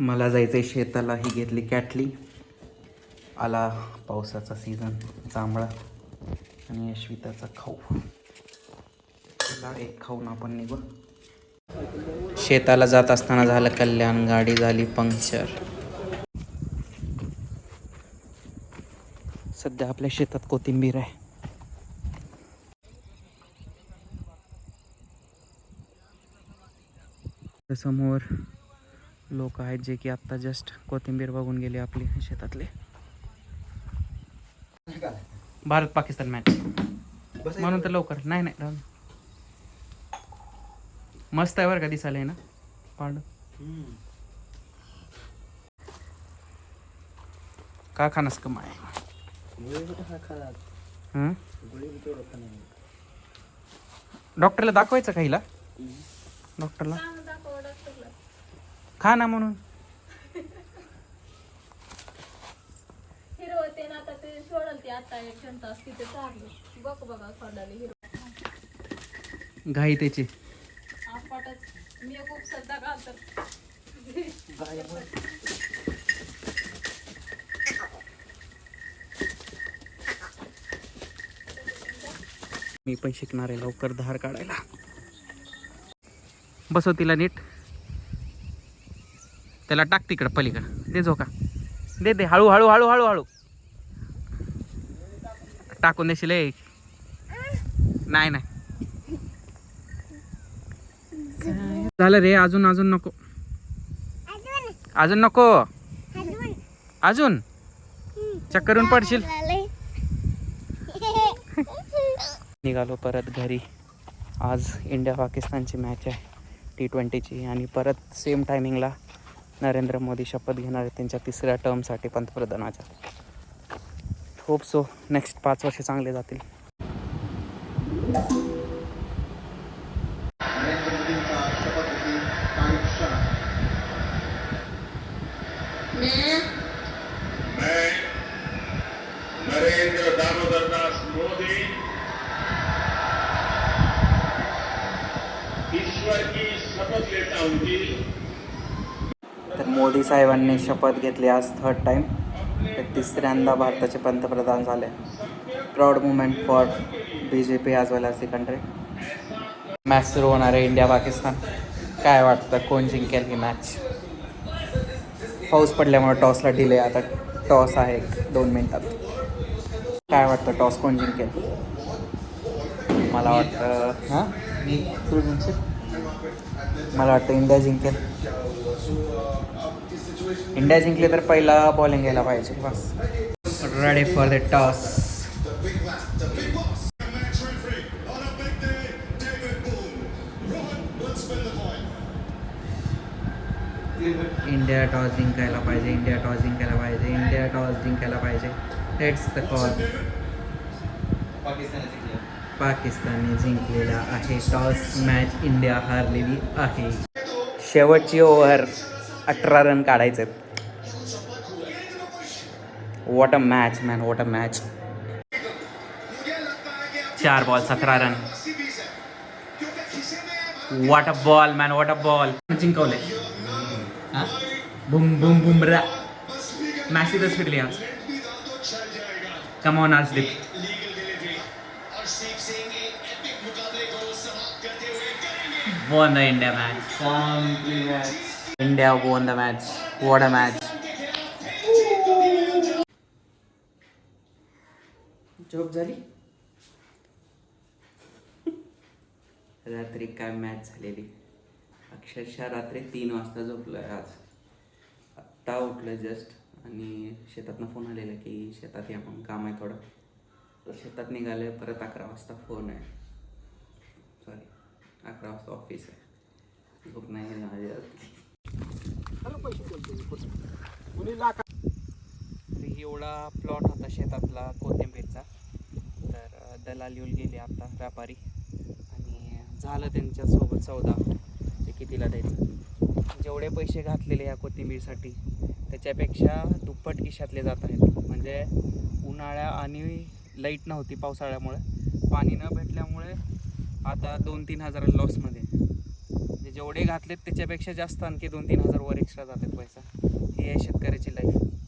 मला जायचं आहे शेताला. ही घेतली कॅटली. आला पावसाचा सीझन जांभळा आणि अश्विताचा खाऊ. त्याला एक खाऊन आपण निघू. शेताला जात असताना झालं कल्याण गाडी झाली पंक्चर. सध्या आपल्या शेतात कोथिंबीर आहे. समोर लोक आहेत जे की आत्ता जस्ट कोथिंबीर बघून गेले आपली शेतातले. भारत पाकिस्तान मॅच म्हणून तर लवकर. नाही नाही. मस्त आहे बरं का दिसायला आहे ना? पांड. का खानस कमाय हं? डॉक्टरला दाखवायचं का हिला? डॉक्टरला? खा ना म्हणून. हिरो ना आता ते सोडल ते आता एक घंटा असते ते चालू बघ बघा सोडाले हिरो. घाई त्याची. आपटच. मी खूप सध्या घालतात मी पण शिकणार आहे लवकर धार काढायला. बसव तिला नीट. त्याला टाक तिकडं पलीकडं. दे झोका. दे दे. हळू हळू हळू हळू हळू. टाकून देशील ए. नाही नाही. झालं रे अजून अजून नको. अजून नको. अजून? चक्करून पडशील. निघालो परत घरी. आज इंडिया पाकिस्तानची मॅच आहे टी ट्वेंटीची आणि परत सेम टायमिंगला नरेंद्र मोदी शपथ घेणार आहेत त्यांच्या तिसऱ्या टर्मसाठी पंतप्रधानाच्या. होप सो नेक्स्ट पाच वर्ष चांगले जातील. नरेंद्र मोदी ईश्वर की शपथ लेता हूं कि मोदी साहेबांनी शपथ घेतली आज थर्ड टाईम ते तिसऱ्यांदा भारताचे पंतप्रधान झाले. Proud moment for B J P as well as the country match सुरू होणार आहे इंडिया पाकिस्तान काय वाटतं? कोण जिंकेल ही मॅच पाऊस पडल्यामुळे टॉसला डिले आता टॉस आहे दोन मिनटात. काय वाटतं? टॉस कोण जिंकेल? मला वाटतं हां? तू मला वाटतं इंडिया जिंकेल. इंडिया जिंकली तर पहिला बॉलिंग घ्यायला पाहिजे. बस. Ready for the toss. India toss जिंकायला पाहिजे इंडिया टॉस जिंकायला पाहिजे इंडिया टॉस जिंकायला पाहिजे. लेट्स द कॉल पाकिस्तानने जिंकलेला आहे टॉस मॅच इंडिया हारलेली आहे. शेवटची ओव्हर अठरा रन काढायचे. What a match man what a match चार बॉल सतरा run what a ball man what a ball जिंकवले. Boom boom Bumrah match इथंच फिरली आज. कमॉन आज दीप won India match match. India won the match. What a match. झोप झाली? रात्री काय मॅच झालेली? अक्षरशः रात्री तीन वाजता झोपलोय आज. आत्ता उठलं जस्ट आणि शेतातनं फोन आलेला की शेतात या मग काम आहे थोडं. तर शेतात निघाले परत अकरा वाजता फोन आहे. सॉरी अकरा वाजता ऑफिस आहे. झोप नाही गेली माझी तर एवढा प्लॉट होता शेतातला कोथिंबीरचा. तर दलाल येऊन गेले आता व्यापारी. आणि झालं त्यांच्यासोबत सौदा. ते कितीला द्यायचं? जेवढे पैसे घातलेले या कोथिंबीरसाठी त्याच्यापेक्षा दुप्पट किशातले जात आहेत. म्हणजे उन्हाळ्या आणि लाइट नव्हती पावसाळ्यामुळे. पाणी न भेटल्यामुळे आता दोन तीन हजार लॉसमध्ये म्हणजे जेवढे घातलेत त्याच्यापेक्षा जास्त आणखी दोन तीन हजार वर एक्स्ट्रा जातात पैसा. ही आहे शेतकऱ्याची लाईफ